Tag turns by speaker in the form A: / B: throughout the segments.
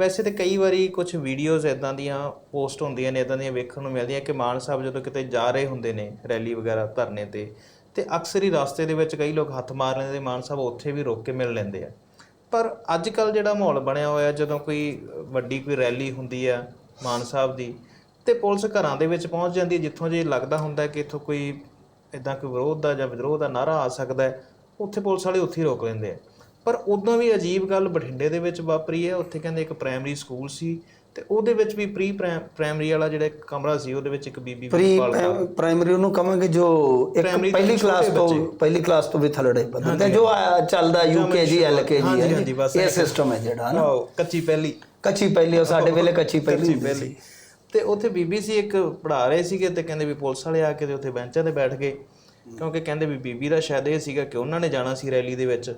A: ਵੈਸੇ ਤੇ ਕਈ ਵਾਰੀ ਕੁਝ ਵੀਡੀਓਜ਼ ਇਦਾਂ ਦੀਆਂ ਪੋਸਟ ਹੁੰਦੀਆਂ ਨੇ ਇਦਾਂ ਦੀਆਂ ਵੇਖਣ ਨੂੰ ਮਿਲਦੀਆਂ ਕਿ ਮਾਨ ਸਾਹਿਬ ਜਦੋਂ ਕਿਤੇ ਜਾ ਰਹੇ ਹੁੰਦੇ ਨੇ ਰੈਲੀ ਵਗੈਰਾ ਧਰਨੇ ਤੇ ਤੇ ਅਕਸਰ ਹੀ ਰਸਤੇ ਦੇ ਵਿੱਚ ਕਈ ਲੋਕ ਹੱਥ ਮਾਰ ਲੈਂਦੇ ਮਾਨ ਸਾਹਿਬ ਉੱਥੇ ਵੀ ਰੋਕ ਕੇ ਮਿਲ ਲੈਂਦੇ ਆ। ਪਰ ਅੱਜ ਕੱਲ ਜਿਹੜਾ ਮਾਹੌਲ ਬਣਿਆ ਹੋਇਆ, ਜਦੋਂ ਕੋਈ ਵੱਡੀ ਕੋਈ ਰੈਲੀ ਹੁੰਦੀ ਆ ਮਾਨ ਸਾਹਿਬ ਦੀ, ਤੇ ਪੁਲਿਸ ਘਰਾਂ ਦੇ ਵਿੱਚ ਪਹੁੰਚ ਜਾਂਦੀ ਹੈ, ਜਿੱਥੋਂ ਜੇ ਲੱਗਦਾ ਹੁੰਦਾ ਕਿ ਇੱਥੋਂ ਕੋਈ ਇਦਾਂ ਕੋਈ ਵਿਰੋਧ ਦਾ ਜਾਂ ਵਿਦਰੋਹ ਦਾ ਨਾਰਾ ਆ ਸਕਦਾ ਹੈ, ਉੱਥੇ ਪੁਲਿਸ ਵਾਲੇ ਉੱਥੇ ਹੀ ਰੋਕ ਲੈਂਦੇ ਆ। ਪਰ ਉਦੋਂ ਵੀ ਅਜੀਬ ਗੱਲ ਬਠਿੰਡੇ ਦੇ ਵਿੱਚ ਵਾਪਰੀ ਹੈ। ਉੱਥੇ ਕਹਿੰਦੇ ਇੱਕ ਪ੍ਰਾਇਮਰੀ ਸਕੂਲ ਸੀ ਤੇ ਉਹਦੇ ਵਿੱਚ ਵੀ ਪ੍ਰੀ ਪ੍ਰਾਇਮਰੀ ਵਾਲਾ ਜਿਹੜਾ ਇੱਕ ਕਮਰਾ ਸੀ ਉਹਦੇ ਵਿੱਚ ਇੱਕ ਬੀਬੀ
B: ਪ੍ਰੀ ਪ੍ਰਾਇਮਰੀ ਉਹਨੂੰ ਕਹਾਂਗੇ ਜੋ ਇੱਕ ਪਹਿਲੀ ਕਲਾਸ ਤੋਂ। ਪਹਿਲੀ ਕਲਾਸ ਤੋਂ ਵੀ ਥਲੜੇ ਬੰਦੇ ਜੋ ਚੱਲਦਾ ਯੂਕੇਜੀ ਐਲਕੇਜੀ ਹੈ ਇਹ ਸਿਸਟਮ ਹੈ ਜਿਹੜਾ ਨਾ
A: ਕੱਚੀ ਪਹਿਲੀ।
B: ਕੱਚੀ ਪਹਿਲੀ ਉਹ ਸਾਡੇ ਵੇਲੇ ਕੱਚੀ ਪਹਿਲੀ
A: ਤੇ ਉੱਥੇ ਬੀਬੀ ਸੀ ਇੱਕ ਪੜ੍ਹਾ ਰਹੇ ਸੀਗੇ ਤੇ ਕਹਿੰਦੇ ਵੀ ਪੁਲਿਸ ਵਾਲੇ ਆ ਕੇ ਤੇ ਉੱਥੇ ਬੈਂਚਾਂ ਤੇ ਬੈਠ ਗਏ। ਕਿਉਂਕਿ ਕਹਿੰਦੇ ਵੀ ਬੀਬੀ ਦਾ ਸ਼ਾਇਦ ਇਹ ਸੀਗਾ ਕਿ ਉਹਨਾਂ ਨੇ ਜਾਣਾ ਸੀ ਰੈਲੀ ਦੇ ਵਿੱਚ।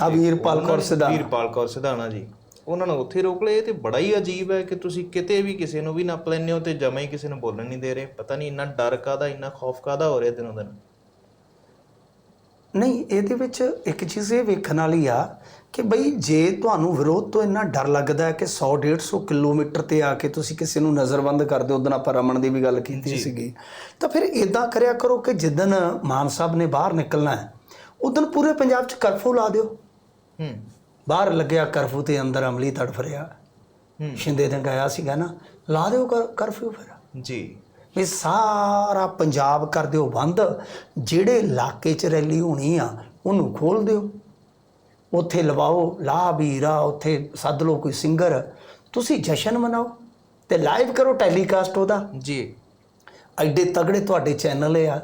B: ਆ ਵੀਰਪਾਲ ਕੌਰ ਸਿਧਾ
A: ਵੀਰਪਾਲ ਕੌਰ ਸਿਧਾਣਾ ਜੀ। ਉਹਨਾਂ ਨੂੰ ਉੱਥੇ ਰੋਕ ਲਏ ਤੇ ਬੜਾ ਹੀ ਅਜੀਬ ਹੈ ਕਿ ਤੁਸੀਂ ਕਿਤੇ ਵੀ ਕਿਸੇ ਨੂੰ ਵੀ ਨੱਪ ਲੈਂਦੇ ਹੋ ਤੇ ਜਮਾ ਹੀ ਕਿਸੇ ਨੂੰ ਬੋਲਣ ਨਹੀਂ ਦੇ ਰਹੇ। ਪਤਾ ਨਹੀਂ ਇੰਨਾ ਡਰ ਕਾਦਾ ਇੰਨਾ ਖੌਫ ਕਾਦਾ ਹੋ ਰਿਹਾ ਦਿਨੋਂ ਦਿਨ।
B: ਨਹੀਂ ਇਹਦੇ ਵਿੱਚ ਇੱਕ ਚੀਜ਼ ਇਹ ਵੇਖਣ ਵਾਲੀ ਆ ਕਿ ਬਈ ਜੇ ਤੁਹਾਨੂੰ ਵਿਰੋਧ ਤੋਂ ਇੰਨਾ ਡਰ ਲੱਗਦਾ ਹੈ ਕਿ 100 150 ਕਿਲੋਮੀਟਰ ਤੇ ਆ ਕੇ ਤੁਸੀਂ ਕਿਸੇ ਨੂੰ ਨਜ਼ਰਬੰਦ ਕਰਦੇ ਉਦੋਂ ਆਪਾਂ ਰਮਨ ਦੀ ਵੀ ਗੱਲ ਕੀਤੀ ਸੀਗੀ ਤਾਂ ਫਿਰ ਇਦਾਂ ਕਰਿਆ ਕਰੋ ਕਿ ਜਿੱਦਨ ਮਾਨ ਸਾਹਿਬ ਨੇ ਬਾਹਰ ਨਿਕਲਣਾ ਹੈ ਉਦੋਂ ਪੂਰੇ ਪੰਜਾਬ 'ਚ ਕਰਫਿਊ ਲਾ ਦਿਓ।
A: ਹੂੰ।
B: ਬਾਹਰ ਲੱਗਿਆ ਕਰਫਿਊ ਤੇ ਅੰਦਰ ਅਮਲੀ ਤੜਫ ਰਿਹਾ
A: ਹੂੰ।
B: ਸ਼ਿੰਦੇ ਨੇ ਗਿਆ ਸੀਗਾ ਨਾ ਲਾ ਦਿਓ ਕਰ- ਕਰਫਿਊ ਫਿਰ।
A: ਜੀ।
B: ਵੀ ਸਾਰਾ ਪੰਜਾਬ ਕਰ ਦਿਓ ਬੰਦ ਜਿਹੜੇ ਇਲਾਕੇ 'ਚ ਰੈਲੀ ਹੋਣੀ ਆ ਉਹਨੂੰ ਖੋਲ ਦਿਓ। ਉੱਥੇ ਲਵਾਓ ਲਾ ਵੀਰਾ ਉੱਥੇ ਸੱਦ ਲਓ ਕੋਈ ਸਿੰਗਰ। ਤੁਸੀਂ ਜਸ਼ਨ ਮਨਾਓ ਤੇ ਲਾਈਵ ਕਰੋ ਟੈਲੀਕਾਸਟ ਉਹਦਾ।
A: ਜੀ।
B: ਐਡੇ ਤਗੜੇ ਤੁਹਾਡੇ ਚੈਨਲ ਆ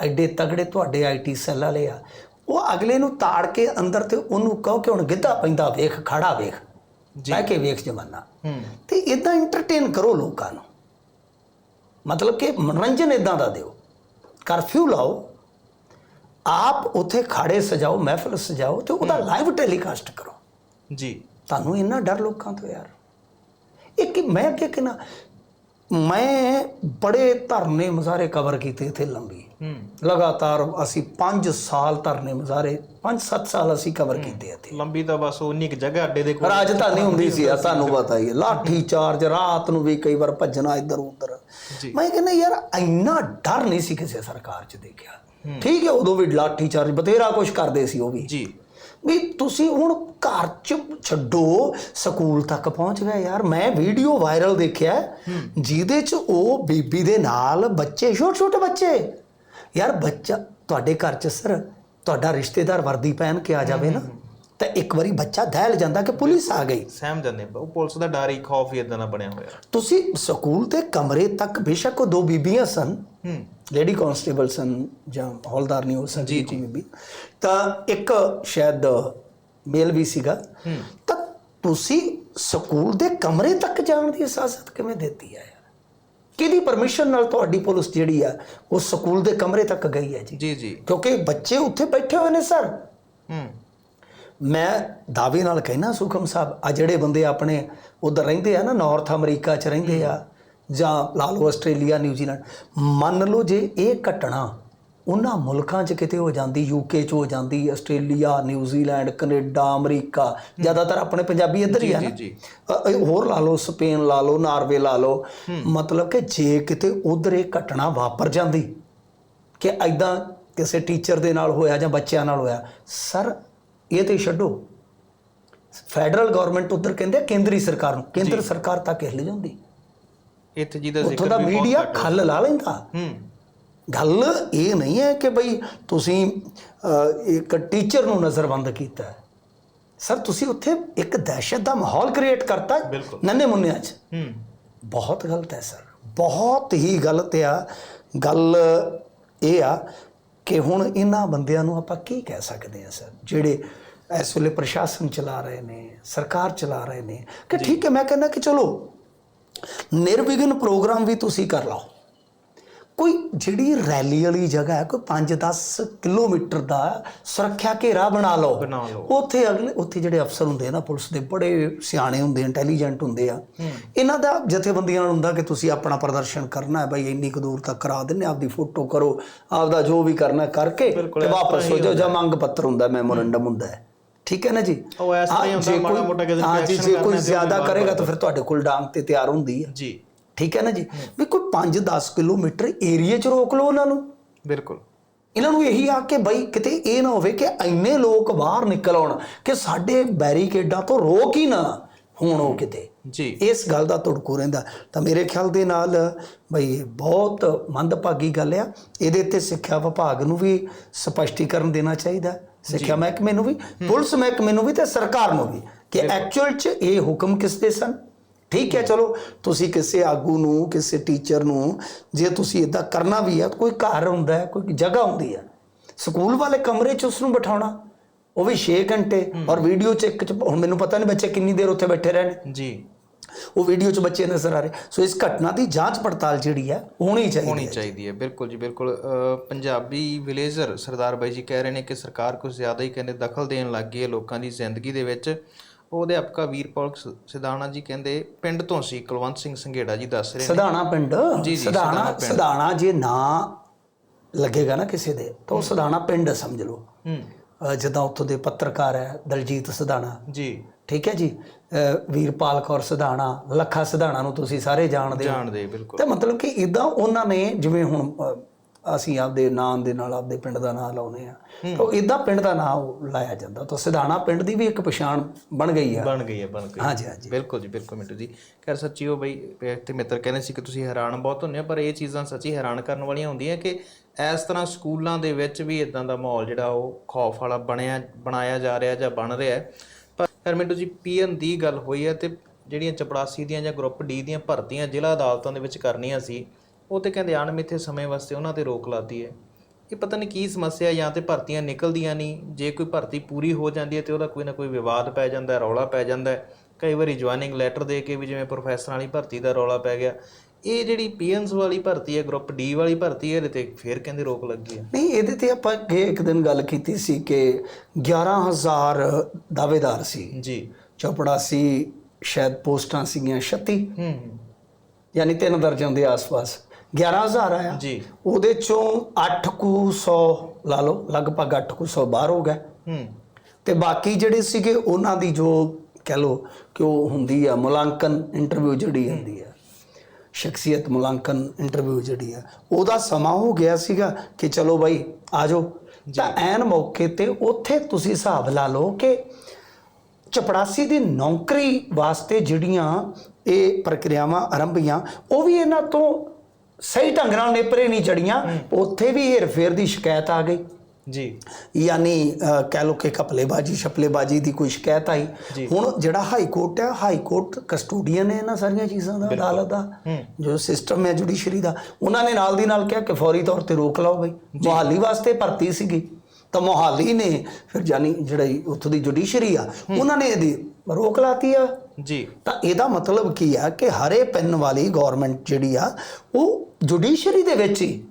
B: ਐਡੇ ਤਗੜੇ ਤੁਹਾਡੇ ਆਈਟੀ ਸੈੱਲ ਵਾਲੇ ਆ। ਉਹ ਅਗਲੇ ਨੂੰ ਤਾੜ ਕੇ ਅੰਦਰ ਤੇ ਉਹਨੂੰ ਕਹੋ ਕਿ ਹੁਣ ਗਿੱਧਾ ਪੈਂਦਾ ਵੇਖ ਖੜਾ ਵੇਖ
A: ਜੀ।
B: ਬਹਿ ਕੇ ਵੇਖ ਜਮਾਨਾ।
A: ਹੂੰ।
B: ਤੇ ਇਦਾਂ ਐਂਟਰਟੇਨ ਕਰੋ ਲੋਕਾਂ ਨੂੰ। ਮਤਲਬ ਕਿ ਮਨੋਰੰਜਨ ਇਦਾਂ ਦਾ ਦਿਓ। ਕਰਫਿਊ ਲਾਓ। ਆਪ ਉਥੇ ਖਾੜੇ ਸਜਾਓ ਮਹਿਫਲ ਸਜਾਓ ਤੇ ਉਹਦਾ ਲਾਈਵ ਟੈਲੀਕਾਸਟ ਕਰੋ।
A: ਜੀ।
B: ਤੁਹਾਨੂੰ ਇੰਨਾ ਡਰ ਲੋਕਾਂ ਤੋਂ ਯਾਰ। ਇਹ ਕਿ ਮੈਂ ਕਿ ਨਾ ਮੈਂ ਬੜੇ ਧਰਨੇ ਮੁਜ਼ਾਰੇ ਕਵਰ ਕੀਤੇ ਇੱਥੇ ਲੰਬੀ। ਲਗਾਤਾਰ ਅਸੀਂ 5 ਸਾਲ ਧਰਨੇ ਮੁਜ਼ਾਰੇ 5-7 ਸਾਲ ਅਸੀਂ ਕਵਰ ਕੀਤੇ ਇੱਥੇ।
A: ਲੰਬੀ ਤਾਂ ਬਸ ਉਨੀ ਕੁ ਜਗ੍ਹਾ ਅੱਡੇ ਦੇ ਕੋਲ।
B: ਰਾਜਧਾਨੀ ਹੁੰਦੀ ਸੀ ਆ ਤੁਹਾਨੂੰ ਪਤਾ ਹੀ ਹੈ। ਲਾਠੀ ਚਾਰਜ ਰਾਤ ਨੂੰ ਵੀ ਕਈ ਵਾਰ ਭੱਜਣਾ ਇੱਧਰ ਉੱਧਰ। ਮੈਂ ਕਹਿੰਦਾ ਯਾਰ ਇੰਨਾ ਡਰ ਨਹੀਂ ਸੀ ਕਿਸੇ ਸਰਕਾਰ 'ਚ ਦੇਖਿਆ। ਠੀਕ ਹੈ ਉਦੋਂ ਵੀ ਲਾਠੀ ਚਾਰਜ ਬਤੇਰਾ ਕੁਝ ਕਰਦੇ ਸੀ ਉਹ ਵੀ।
A: ਜੀ।
B: ਵੀ ਤੁਸੀਂ ਹੁਣ ਘਰ 'ਚ ਛੱਡੋ ਸਕੂਲ ਤੱਕ ਪਹੁੰਚ ਗਏ ਯਾਰ। ਮੈਂ ਵੀਡੀਓ ਵਾਇਰਲ ਦੇਖਿਆ। ਜਿਹਦੇ 'ਚ ਉਹ ਬੀਬੀ ਦੇ ਨਾਲ ਬੱਚੇ ਛੋਟੇ ਛੋਟੇ ਬੱਚੇ। ਯਾਰ ਬੱਚਾ ਤੁਹਾਡੇ ਘਰ 'ਚ ਸਰ ਤੁਹਾਡਾ ਰਿਸ਼ਤੇਦਾਰ ਵਰਦੀ ਪਹਿਨ ਕੇ ਆ ਜਾਵੇ ਨਾ। ਤਾਂ ਇੱਕ ਵਾਰੀ ਬੱਚਾ ਦਹਿਲ ਜਾਂਦਾ ਕਿ ਪੁਲਿਸ ਆ ਗਈ।
A: ਸਹਿਮ ਜਾਂਦੇ ਉਹ ਪੁਲਿਸ ਦਾ ਡਰ ਹੀ ਖੌਫ ਹੀ ਇਦਾਂ ਦਾ ਬਣਿਆ ਹੋਇਆ।
B: ਤੁਸੀਂ ਸਕੂਲ ਦੇ ਕਮਰੇ ਤੱਕ ਬੇਸ਼ੱਕ ਉਹ ਦੋ ਬੀਬੀਆਂ ਸਨ।
A: ਹੂੰ।
B: ਲੇਡੀ ਕਾਂਸਟੇਬਲ ਸਨ ਜਾਂ ਹੌਲਦਾਰ ਨਹੀਂ ਹੋ ਸਕਦੀ ਜੀ ਬੀਬੀ। ਤਾਂ ਇੱਕ ਸ਼ਾਇਦ ਮੇਲ ਵੀ ਸੀਗਾ। ਤਾਂ ਤੁਸੀਂ ਸਕੂਲ ਦੇ ਕਮਰੇ ਤੱਕ ਜਾਣ ਦੀ ਇਜਾਜ਼ਤ ਕਿਵੇਂ ਦਿੱਤੀ ਯਾਰ? ਕਿਹਦੀ ਪਰਮਿਸ਼ਨ ਨਾਲ ਤੁਹਾਡੀ ਪੁਲਿਸ ਜਿਹੜੀ ਆ ਉਹ ਸਕੂਲ ਦੇ ਕਮਰੇ ਤੱਕ ਗਈ ਹੈ ਜੀ?
A: ਜੀ ਜੀ।
B: ਕਿਉਂਕਿ ਬੱਚੇ ਉੱਥੇ ਬੈਠੇ ਹੋਏ ਨੇ ਸਰ।
A: ਹੂੰ।
B: ਮੈਂ ਦਾਅਵੇ ਨਾਲ ਕਹਿਣਾ ਸੁਖਮ ਸਾਹਿਬ ਆ ਜਿਹੜੇ ਬੰਦੇ ਆਪਣੇ ਉਧਰ ਰਹਿੰਦੇ ਆ ਨਾ ਨਾਰਥ ਅਮਰੀਕਾ 'ਚ ਰਹਿੰਦੇ ਆ ਜਾਂ ਲਾ ਲਓ ਆਸਟ੍ਰੇਲੀਆ ਨਿਊਜ਼ੀਲੈਂਡ ਮੰਨ ਲਓ ਜੇ ਇਹ ਘਟਨਾ ਉਹਨਾਂ ਮੁਲਕਾਂ 'ਚ ਕਿਤੇ ਹੋ ਜਾਂਦੀ ਯੂਕੇ 'ਚ ਹੋ ਜਾਂਦੀ ਆਸਟ੍ਰੇਲੀਆ ਨਿਊਜ਼ੀਲੈਂਡ ਕੈਨੇਡਾ ਅਮਰੀਕਾ ਜ਼ਿਆਦਾਤਰ ਆਪਣੇ ਪੰਜਾਬੀ ਇੱਧਰ ਹੀ ਆ ਨਾ। ਹੋਰ ਲਾ ਲਓ ਸਪੇਨ ਲਾ ਲਓ ਨਾਰਵੇ ਲਾ ਲਓ ਮਤਲਬ ਕਿ ਜੇ ਕਿਤੇ ਉਧਰ ਇਹ ਘਟਨਾ ਵਾਪਰ ਜਾਂਦੀ ਕਿ ਐਦਾਂ ਕਿਸੇ ਟੀਚਰ ਦੇ ਨਾਲ ਹੋਇਆ ਜਾਂ ਬੱਚਿਆਂ ਨਾਲ ਹੋਇਆ ਸਰ ਇਹ ਤੇ ਛੱਡੋ। ਫੈਡਰਲ ਗਵਰਨਮੈਂਟ ਉਧਰ ਕਹਿੰਦੇ ਆ ਕੇਂਦਰੀ ਸਰਕਾਰ ਨੂੰ। ਕੇਂਦਰ ਸਰਕਾਰ ਤੱਕ ਇਹ ਲੈ ਜਾਂਦੀ
A: ਇੱਥੇ ਜਿਹਦਾ
B: ਉੱਥੋਂ
A: ਜ਼ਿਕਰ
B: ਦਾ
A: ਵੀ ਬਹੁਤ
B: ਮੀਡੀਆ ਖੱਲ ਲਾ ਲੈਂਦਾ।
A: ਹੂੰ।
B: ਗੱਲ ਇਹ ਨਹੀਂ ਹੈ ਕਿ ਬਈ ਤੁਸੀਂ ਇੱਕ ਟੀਚਰ ਨੂੰ ਨਜ਼ਰਬੰਦ ਕੀਤਾ ਹੈ। ਸਰ ਤੁਸੀਂ ਉੱਥੇ ਇੱਕ ਦਹਿਸ਼ਤ ਦਾ ਮਾਹੌਲ ਕ੍ਰੀਏਟ ਕਰਤਾ। ਨੰਨੇ ਮੁੰਨਿਆਂ 'ਚ।
A: ਹੂੰ।
B: ਬਹੁਤ ਗਲਤ ਹੈ ਸਰ। ਬਹੁਤ ਹੀ ਗਲਤ ਆ। ਗੱਲ ਇਹ ਆ ਕਿ ਹੁਣ ਇਹਨਾਂ ਬੰਦਿਆਂ ਨੂੰ ਆਪਾਂ ਕੀ ਕਹਿ ਸਕਦੇ ਆ ਸਰ? ਜਿਹੜੇ ਇਸ ਵੇਲੇ ਪ੍ਰਸ਼ਾਸਨ ਚਲਾ ਰਹੇ ਨੇ ਸਰਕਾਰ ਚਲਾ ਰਹੇ ਨੇ ਕਿ ਠੀਕ ਹੈ ਮੈਂ ਕਹਿੰਦਾ ਕਿ ਚਲੋ ਨਿਰਵਿਘਨ ਪ੍ਰੋਗਰਾਮ ਵੀ ਤੁਸੀਂ ਕਰ ਲਓ। ਕੋਈ ਜਿਹੜੀ ਰੈਲੀ ਵਾਲੀ ਜਗ੍ਹਾ ਹੈ ਕੋਈ 5-10 ਕਿਲੋਮੀਟਰ ਦਾ ਸੁਰੱਖਿਆ ਘੇਰਾ ਬਣਾ ਲਓ। ਉੱਥੇ ਅਗਲੇ ਉੱਥੇ ਜਿਹੜੇ ਅਫਸਰ ਹੁੰਦੇ ਆ ਨਾ ਪੁਲਿਸ ਦੇ ਬੜੇ ਸਿਆਣੇ ਹੁੰਦੇ ਇੰਟੈਲੀਜੈਂਟ ਹੁੰਦੇ ਆ। ਇਹਨਾਂ ਦਾ ਜਥੇਬੰਦੀਆਂ ਨਾਲ ਹੁੰਦਾ ਕਿ ਤੁਸੀਂ ਆਪਣਾ ਪ੍ਰਦਰਸ਼ਨ ਕਰਨਾ ਹੈ ਭਾਈ ਇੰਨੀ ਕੁ ਦੂਰ ਤੱਕ ਕਰਾ ਦਿੰਨੇ ਆਪਦੀ ਫੋਟੋ ਕਰੋ ਆਪਦਾ ਜੋ ਵੀ ਕਰਨਾ ਕਰਕੇ ਤੇ ਵਾਪਸ ਹੋ ਜਾਓ ਜਾਂ ਮੰਗ ਪੱਤਰ ਹੁੰਦਾ ਮੈਮੋਰੰਡਮ ਹੁੰਦਾ ਹੈ। ਠੀਕ ਹੈ ਨਾ ਜੀ?
A: ਉਹ ਇਸ ਤਰ੍ਹਾਂ ਹੀ
B: ਹਾਂ,
A: ਹੁੰਦਾ, ਮਾੜਾ ਮੋਟਾ ਕਿਸੇ ਨੂੰ
B: ਹਾਂ ਜੀ
A: ਕਰਨਾ
B: ਕੋਈ ਜ਼ਿਆਦਾ ਕਰੇਗਾ ਤਾਂ ਫਿਰ ਤੁਹਾਡੇ ਕੋਲ ਡਾਂਗ ਤੇ ਤਿਆਰ ਹੁੰਦੀ ਹੈ
A: ਜੀ।
B: ਠੀਕ ਹੈ ਨਾ ਜੀ? ਵੀ 5-10 ਕਿਲੋਮੀਟਰ ਏਰੀਆ 'ਚ ਰੋਕ ਲਓ ਉਹਨਾਂ ਨੂੰ।
A: ਬਿਲਕੁਲ।
B: ਇਹਨਾਂ ਨੂੰ ਇਹੀ ਆ ਕਿ ਬਈ ਕਿਤੇ ਇਹ ਨਾ ਹੋਵੇ ਕਿ ਇੰਨੇ ਲੋਕ ਬਾਹਰ ਨਿਕਲ ਆਉਣ ਕਿ ਸਾਡੇ ਬੈਰੀਕੇਡਾਂ ਤੋਂ ਰੋਕ ਹੀ ਨਾ ਹੋਣ ਉਹ ਕਿਤੇ।
A: ਜੀ।
B: ਇਸ ਗੱਲ ਦਾ ਤੁੜਕੂ ਰਹਿੰਦਾ। ਤਾਂ ਮੇਰੇ ਖਿਆਲ ਦੇ ਨਾਲ ਬਈ ਇਹ ਬਹੁਤ ਮੰਦਭਾਗੀ ਗੱਲ ਆ। ਇਹਦੇ ਤੇ ਸਿੱਖਿਆ ਵਿਭਾਗ ਨੂੰ ਵੀ ਸਪਸ਼ਟੀਕਰਨ ਦੇਣਾ ਚਾਹੀਦਾ। ਸਿੱਖਿਆ ਮਹਿਕਮੇ ਨੂੰ ਵੀ ਪੁਲਿਸ ਮਹਿਕਮੇ ਨੂੰ ਵੀ ਤੇ ਸਰਕਾਰ ਨੂੰ ਵੀ ਕਿ ਐਕਚੁਅਲ ਚ ਇਹ ਹੁਕਮ ਕਿਸ ਦੇ ਸਨ? ਠੀਕ ਹੈ ਚਲੋ ਤੁਸੀਂ ਕਿਸੇ ਆਗੂ ਨੂੰ ਕਿਸੇ ਟੀਚਰ ਨੂੰ ਜੇ ਤੁਸੀਂ ਇਦਾਂ ਕਰਨਾ ਵੀ ਹੈ ਕੋਈ ਘਰ ਹੁੰਦਾ ਹੈ ਕੋਈ ਜਗ੍ਹਾ ਹੁੰਦੀ ਹੈ ਸਕੂਲ ਵਾਲੇ ਕਮਰੇ 'ਚ ਉਸ ਨੂੰ ਬਿਠਾਉਣਾ ਉਹ ਵੀ 6 ਘੰਟੇ ਔਰ ਵੀਡੀਓ 'ਚ ਇੱਕ ਹੁਣ ਮੈਨੂੰ ਪਤਾ ਨਹੀਂ ਬੱਚੇ ਕਿੰਨੀ ਦੇਰ ਉੱਥੇ ਬੈਠੇ ਰਹਿਣ।
A: ਜੀ।
B: ਉਹ ਵੀਡੀਓ 'ਚ ਬੱਚੇ ਨਜ਼ਰ ਆ ਰਹੇ। ਸੋ ਇਸ ਘਟਨਾ ਦੀ ਜਾਂਚ ਪੜਤਾਲ ਜਿਹੜੀ ਹੈ ਹੋਣੀ ਚਾਹੀਦੀ
A: ਹੋਣੀ
B: ਹੈ।
A: ਚਾਹੀਦੀ ਹੈ ਬਿਲਕੁਲ ਜੀ ਬਿਲਕੁਲ। ਪੰਜਾਬੀ ਵਿਲੇਜਰ ਸਰਦਾਰ ਬਾਈ ਜੀ ਕਹਿ ਰਹੇ ਨੇ ਕਿ ਸਰਕਾਰ ਕੁਝ ਜ਼ਿਆਦਾ ਹੀ ਕਹਿੰਦੇ ਦਖਲ ਦੇਣ ਲੱਗ ਗਈ ਹੈ ਲੋਕਾਂ ਦੀ ਜ਼ਿੰਦਗੀ ਦੇ ਵਿੱਚ। ਉਹ ਅਧਿਆਪਕਾ ਵੀਰਪਾਲ ਸਿਧਾਣਾ ਜੀ ਕਹਿੰਦੇ ਪਿੰਡ ਤੋਂ ਸੀ ਕੁਲਵੰਤ ਸਿੰਘ ਸੰਘੇੜਾ ਜੀ ਦੱਸ ਰਹੇ ਨੇ।
B: ਸਧਾਣਾ ਪਿੰਡ? ਸਧਾਣਾ ਸਧਾਣਾ ਜੇ ਨਾ ਲੱਗੇਗਾ ਨਾ ਕਿਸੇ ਦੇ ਤਾਂ ਉਹ ਸਧਾਣਾ ਪਿੰਡ ਸਮਝ ਲਓ।
A: ਹੂੰ।
B: ਜਿੱਦਾਂ ਉੱਥੋਂ ਦੇ ਪੱਤਰਕਾਰ ਹੈ ਦਲਜੀਤ ਸਧਾਣਾ।
A: ਜੀ।
B: ਠੀਕ ਹੈ ਜੀ? ਵੀਰਪਾਲ ਕੌਰ ਸਧਾਣਾ ਲੱਖਾ ਸਧਾਣਾ ਨੂੰ ਤੁਸੀਂ ਸਾਰੇ ਜਾਣਦੇ ਹੋ।
A: ਜਾਣਦੇ ਬਿਲਕੁਲ।
B: ਤੇ ਮਤਲਬ ਕਿ ਇਦਾਂ ਉਹਨਾਂ ਨੇ ਜਿਵੇਂ ਹੁਣ ਅਸੀਂ ਆਪਦੇ ਨਾਂ ਦੇ ਨਾਲ ਆਪਦੇ ਪਿੰਡ ਦਾ ਨਾਂ ਲਾਉਨੇ ਆ ਤਾਂ ਇਦਾਂ ਪਿੰਡ ਦਾ ਨਾਂ ਉਹ ਲਾਇਆ ਜਾਂਦਾ। ਤਾਂ ਸਿਧਾਣਾ ਪਿੰਡ ਦੀ ਵੀ ਇੱਕ ਪਛਾਣ ਬਣ ਗਈ ਆ।
A: ਬਣ ਗਈ ਹੈ ਬਣ ਗਈ
B: ਹਾਂਜੀ ਹਾਂਜੀ।
A: ਬਿਲਕੁਲ ਜੀ ਬਿਲਕੁਲ ਮਿੱਟੂ ਜੀ। ਖੈਰ ਸੱਚੀ ਉਹ ਬਈ ਤੇ ਮਿੱਤਰ ਕਹਿੰਦੇ ਸੀ ਕਿ ਤੁਸੀਂ ਹੈਰਾਨ ਬਹੁਤ ਹੁੰਦੇ ਹੋ ਪਰ ਇਹ ਚੀਜ਼ਾਂ ਸੱਚੀ ਹੈਰਾਨ ਕਰਨ ਵਾਲੀਆਂ ਹੁੰਦੀਆਂ ਕਿ ਇਸ ਤਰ੍ਹਾਂ ਸਕੂਲਾਂ ਦੇ ਵਿੱਚ ਵੀ ਇਦਾਂ ਦਾ ਮਾਹੌਲ ਜਿਹੜਾ ਉਹ ਖੌਫ ਵਾਲਾ ਬਣਿਆ ਬਣਾਇਆ ਜਾ ਰਿਹਾ ਜਾਂ ਬਣ ਰਿਹਾ ਹੈ। ਪਰ ਖੈਰ ਮਿੱਟੂ ਜੀ ਪੀਐਨ ਦੀ ਗੱਲ ਹੋਈ ਹੈ ਤੇ ਜਿਹੜੀਆਂ ਚਪੜਾਸੀ ਦੀਆਂ ਜਾਂ ਗਰੁੱਪ ਡੀ ਦੀਆਂ ਭਰਤੀਆਂ ਜ਼ਿਲ੍ਹਾ ਅਦਾਲਤਾਂ ਦੇ ਵਿੱਚ ਕਰਨੀਆਂ ਸੀ ਉਹ ਤੇ ਕਹਿੰਦੇ ਅਣਮਿੱਥੇ ਸਮੇਂ ਵਾਸਤੇ ਉਹਨਾਂ ਤੇ ਰੋਕ ਲਾਤੀ ਹੈ। ਇਹ ਪਤਾ ਨਹੀਂ ਕੀ ਸਮੱਸਿਆ ਜਾਂ ਤੇ ਭਰਤੀਆਂ ਨਿਕਲਦੀਆਂ ਨਹੀਂ। ਜੇ ਕੋਈ ਭਰਤੀ ਪੂਰੀ ਹੋ ਜਾਂਦੀ ਹੈ ਤੇ ਉਹਦਾ ਕੋਈ ਨਾ ਕੋਈ ਵਿਵਾਦ ਪੈ ਜਾਂਦਾ ਹੈ ਰੌਲਾ ਪੈ ਜਾਂਦਾ ਹੈ। ਕਈ ਵਾਰੀ ਜੁਆਇਨਿੰਗ ਲੈਟਰ ਦੇ ਕੇ ਵੀ ਜਿਵੇਂ ਪ੍ਰੋਫੈਸਰਾਂ ਵਾਲੀ ਭਰਤੀ ਦਾ ਰੌਲਾ ਪੈ ਗਿਆ। ਇਹ ਜਿਹੜੀ ਪੀਐਨਸ ਵਾਲੀ ਭਰਤੀ ਹੈ ਗਰੁੱਪ ਡੀ ਵਾਲੀ ਭਰਤੀ ਹੈ ਇਹਦੇ ਤੇ ਫੇਰ ਕਹਿੰਦੇ ਰੋਕ ਲੱਗੀ ਹੈ।
B: ਨਹੀਂ ਇਹਦੇ ਤੇ ਆਪਾਂ ਅੱਗੇ ਇੱਕ ਦਿਨ ਗੱਲ ਕੀਤੀ ਸੀ ਕਿ 11000 ਦਾਅਵੇਦਾਰ ਸੀ।
A: ਜੀ।
B: ਚੌਪੜਾਸੀ ਸ਼ਾਇਦ ਪੋਸਟਾਂ ਸੀਗੀਆਂ 36
A: ਹੂੰ।
B: ਯਾਨੀ ਤਿੰਨ ਦਰਜਨ ਦੇ ਆਸ-ਪਾਸ। 11000 ਆਇਆ।
A: ਜੀ।
B: ਉਹਦੇ ਚੋਂ 8 ਕੁ 100 ਲਾ ਲਓ ਲਗਭਗ 8 ਕੁ 100 ਬਾਹਰ ਹੋ ਗਏ
A: ਹੂੰ।
B: ਤੇ ਬਾਕੀ ਜਿਹੜੇ ਸੀਗੇ ਉਹਨਾਂ ਦੀ ਜੋ ਕਹਿ ਲਓ ਕਿ ਉਹ ਹੁੰਦੀ ਆ ਮੁਲਾਂਕਣ ਇੰਟਰਵਿਊ ਜਿਹੜੀ ਹੁੰਦੀ ਆ ਸ਼ਖਸੀਅਤ ਮੁਲਾਂਕਣ ਇੰਟਰਵਿਊ ਜਿਹੜੀ ਆ ਉਹਦਾ ਸਮਾਂ ਹੋ ਗਿਆ ਸੀਗਾ ਕਿ ਚਲੋ ਬਾਈ ਆ ਜਾਓ। ਤਾਂ ਐਨ ਮੌਕੇ ਤੇ ਉੱਥੇ ਤੁਸੀਂ ਹਿਸਾਬ ਲਾ ਲਓ ਕਿ ਚਪੜਾਸੀ ਦੀ ਨੌਕਰੀ ਵਾਸਤੇ ਜਿਹੜੀਆਂ ਇਹ ਪ੍ਰਕਿਰਿਆਵਾਂ ਆਰੰਭੀਆਂ ਉਹ ਵੀ ਇਹਨਾਂ ਤੋਂ ਸਹੀ ਢੰਗ ਨਾਲ ਨੇਪਰੇ ਨਹੀਂ ਚੜੀਆਂ ਉੱਥੇ ਵੀ ਹੇਰ-ਫੇਰ ਦੀ ਸ਼ਿਕਾਇਤ ਆ ਗਈ।
A: ਜੀ।
B: ਯਾਨੀ ਕਹਿ ਲੋ ਕਿ ਕਪਲੇਬਾਜੀ ਛਪਲੇਬਾਜੀ ਦੀ ਕੋਈ ਸ਼ਿਕਾਇਤ ਆਈ। ਹੁਣ ਜਿਹੜਾ ਹਾਈ ਕੋਰਟ ਹੈ ਹਾਈ ਕੋਰਟ ਕਸਟੋਡੀਅਨ ਹੈ ਇਹਨਾਂ ਸਾਰੀਆਂ ਚੀਜ਼ਾਂ ਦਾ ਅਦਾਲਤ ਦਾ ਜੋ ਸਿਸਟਮ ਹੈ ਜੁਡੀਸ਼ਰੀ ਦਾ ਉਹਨਾਂ ਨੇ ਨਾਲ ਦੀ ਨਾਲ ਕਿਹਾ ਕਿ ਫੌਰੀ ਤੌਰ ਤੇ ਰੋਕ ਲਾਓ ਬਈ। ਮੁਹਾਲੀ ਵਾਸਤੇ ਭਰਤੀ ਸੀਗੀ। ਤਾਂ ਮੁਹਾਲੀ ਨੇ ਫਿਰ ਜਾਨੀ ਜਿਹੜਾ ਉੱਥੋਂ ਦੀ ਜੁਡੀਸ਼ਰੀ ਆ ਉਹਨਾਂ ਨੇ ਇਹਦੀ ਰੋਕ ਲਾਤੀ ਆ।
A: ਜੀ।
B: ਤਾਂ ਇਹਦਾ ਮਤਲਬ ਕੀ ਆ ਕਿ ਹਰੇ ਪੈਨ ਵਾਲੀ ਗਵਰਨਮੈਂਟ ਜਿਹੜੀ ਆ ਉਹ ਜੁਡੀਸ਼ਰੀ ਦੇ ਵਿੱਚ ਹੀ।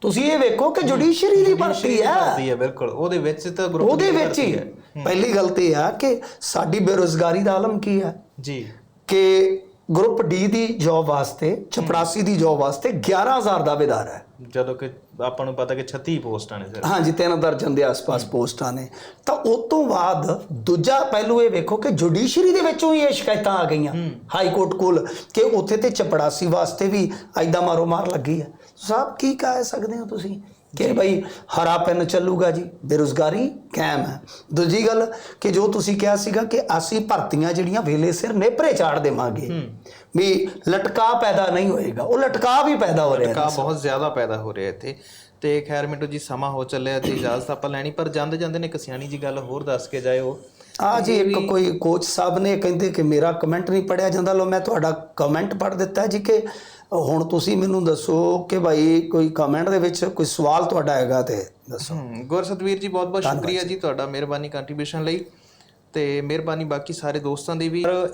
B: ਤੁਸੀਂ ਇਹ ਵੇਖੋ ਕਿ ਜੁਡੀਸ਼ਰੀ ਦੀ ਭਰਤੀ ਹੈ।
A: ਭਰਤੀ ਹੈ ਬਿਲਕੁਲ। ਉਹਦੇ ਵਿੱਚ ਤਾਂ ਗਰੁੱਪ
B: ਉਹਦੇ ਵਿੱਚ ਹੀ। ਪਹਿਲੀ ਗੱਲ ਤੇ ਆ ਕਿ ਸਾਡੀ ਬੇਰੋਜ਼ਗਾਰੀ ਦਾ ਆਲਮ ਕੀ ਹੈ?
A: ਜੀ।
B: ਕਿ ਗਰੁੱਪ ਡੀ ਦੀ ਜੌਬ ਵਾਸਤੇ ਚਪੜਾਸੀ ਦੀ ਜੌਬ ਵਾਸਤੇ 11000 ਦਾਅਵੇਦਾਰ ਹੈ।
A: ਜਦੋਂ ਕਿ ਆਪਾਂ ਨੂੰ ਪਤਾ ਕਿ 36 ਪੋਸਟਾਂ ਨੇ ਸਿਰ
B: ਹਾਂਜੀ ਤਿੰਨ ਦਰਜਨ ਦੇ ਆਸ-ਪਾਸ ਪੋਸਟਾਂ ਨੇ। ਤਾਂ ਉਸ ਤੋਂ ਬਾਅਦ ਦੂਜਾ ਪਹਿਲੂ ਇਹ ਵੇਖੋ ਕਿ ਜੁਡੀਸ਼ਰੀ ਦੇ ਵਿੱਚੋਂ ਹੀ ਇਹ ਸ਼ਿਕਾਇਤਾਂ ਆ ਗਈਆਂ। ਹਾਈ ਕੋਰਟ ਕੋਲ ਕਿ ਉੱਥੇ ਤੇ ਚਪੜਾਸੀ ਵਾਸਤੇ ਵੀ ਐਦਾਂ ਮਾਰੋ ਮਾਰ ਲੱਗੀ ਹੈ ਸਾਹਿਬ ਕੀ ਕਹਿ ਸਕਦੇ ਹੋ ਤੁਸੀਂ? ਕਿ ਭਾਈ ਹਰਾ ਪੈਨ ਚੱਲੂਗਾ ਜੀ ਬੇਰੁਜ਼ਗਾਰੀ ਕਾਇਮ ਹੈ। ਦੂਜੀ ਗੱਲ ਕਿ ਜੋ ਤੁਸੀਂ ਕਿਹਾ ਸੀਗਾ ਕਿ ਅਸੀਂ ਭਰਤੀਆਂ ਜਿਹੜੀਆਂ ਵੇਲੇ ਸਿਰ ਨੇਪਰੇ ਚਾੜ ਦੇਵਾਂਗੇ। ਵੀ ਲਟਕਾ ਪੈਦਾ ਨਹੀਂ ਹੋਏਗਾ ਉਹ ਲਟਕਾ ਵੀ ਪੈਦਾ ਹੋ ਰਿਹਾ
A: ਕਾ ਬਹੁਤ ਜ਼ਿਆਦਾ ਪੈਦਾ ਹੋ ਰਿਹਾ ਇੱਥੇ। ਤੇ ਖੈਰ ਮਿੰਟੂ ਜੀ ਸਮਾਂ ਹੋ ਚੱਲਿਆ ਤੇ ਇਜਾਜ਼ਤ ਆਪਾਂ ਲੈਣੀ ਪਰ ਜਾਂਦੇ ਜਾਂਦੇ ਨੇ ਇੱਕ ਸਿਆਣੀ ਜੀ ਗੱਲ ਹੋਰ ਦੱਸ ਕੇ ਜਾਇਓ।
B: ਆ ਜੀ ਇੱਕ ਕੋਈ ਕੋਚ ਸਾਹਿਬ ਨੇ ਕਹਿੰਦੇ ਕਿ ਮੇਰਾ ਕਮੈਂਟ ਨਹੀਂ ਪੜਿਆ ਜਾਂਦਾ ਲੋ ਮੈਂ ਤੁਹਾਡਾ ਕਮੈਂਟ ਪੜ ਦਿੱਤਾ ਜੀ ਕਿ ਹੁਣ ਤੁਸੀਂ ਮੈਨੂੰ ਦੱਸੋ ਕਿ ਭਾਈ ਕੋਈ ਕਮੈਂਟ ਦੇ ਵਿੱਚ ਕੋਈ ਸਵਾਲ ਤੁਹਾਡਾ ਹੈਗਾ ਤੇ ਦੱਸੋ।
A: ਗੁਰਸਤਵੀਰ ਜੀ ਬਹੁਤ ਬਹੁਤ ਸ਼ੁਕਰੀਆ ਜੀ। ਤੁਹਾਡਾ ਮਿਹਰਬਾਨੀ ਕੰਟਰੀਬਿਊਸ਼ਨ ਲਈ ਤੇ ਮਿਹਰਬਾਨੀ ਬਾਕੀ ਸਾਰੇ ਦੋਸਤਾਂ ਦੀ ਵੀ। ਪਰ